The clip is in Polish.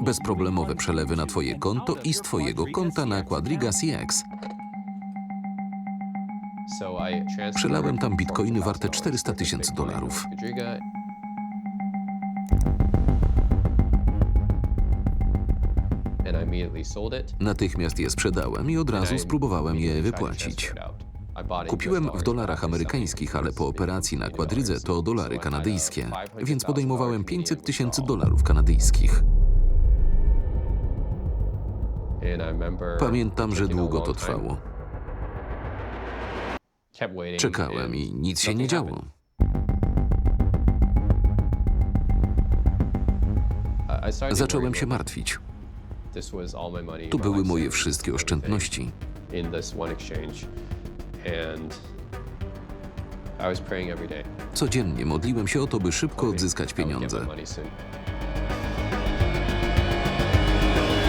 Bezproblemowe przelewy na Twoje konto i z Twojego konta na Quadriga CX. Przelałem tam bitcoiny warte 400 tysięcy dolarów. Natychmiast je sprzedałem i od razu spróbowałem je wypłacić. Kupiłem w dolarach amerykańskich, ale po operacji na Quadridze to dolary kanadyjskie, więc podejmowałem 500 tysięcy dolarów kanadyjskich. Pamiętam, że długo to trwało. Czekałem i nic się nie działo. Zacząłem się martwić. Tu były moje wszystkie oszczędności. Codziennie modliłem się o to, by szybko odzyskać pieniądze.